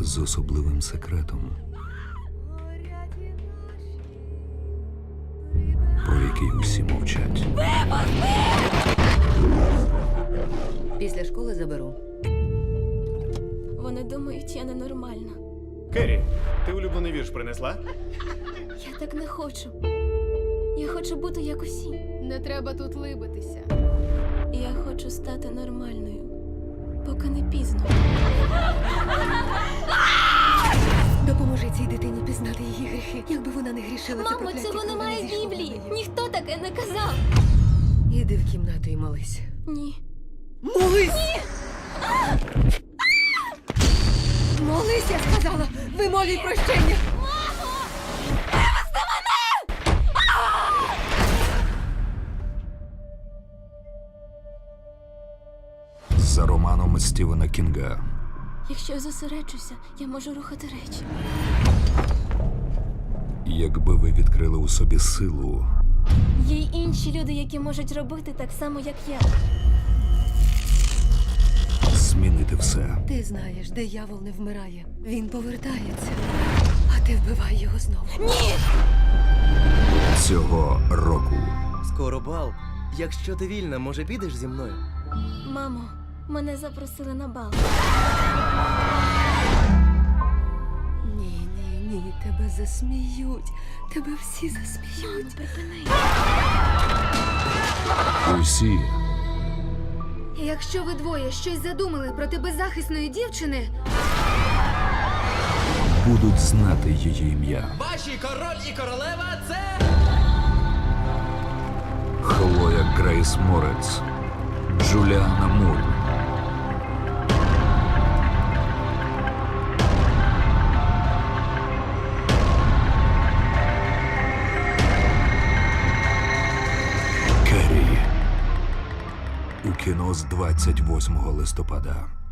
З особливим секретом, про який усі мовчать. Після школи заберу. Вони думають, я ненормальна. Керрі, ти улюблений вірш принесла? Я так не хочу. Я хочу бути як усі. Не треба тут либитися. Я хочу стати нормальною, поки не пізно. Допоможи цій дитині пізнати її гріхи, якби вона не грішила. це Мамо, прокляття, цього немає в зійшло Біблії. на неї. Ніхто таке не казав. Іди в кімнату і молись. Ні. Молись! Молись, я сказала! Вимолюй прощення! За романом Стівена Кінга. Якщо я зосереджуся, я можу рухати речі. Якби ви відкрили у собі силу, Є й інші люди, які можуть робити так само, як я. Змінити все. Ти знаєш, диявол не вмирає. Він повертається. А ти вбивай його знову. Ні! Цього року Скоро бал. Якщо ти вільна, може підеш зі мною? Мамо, мене запросили на бал. Ні, ні, ні, тебе засміють. Тебе всі засміють. Припини. усі Якщо ви двоє щось задумали проти беззахисної дівчини, будуть знати її ім'я. Ваші король і королева це. Хлоя Грейс Морець, Джуліана Мур. У кіно з 28 листопада.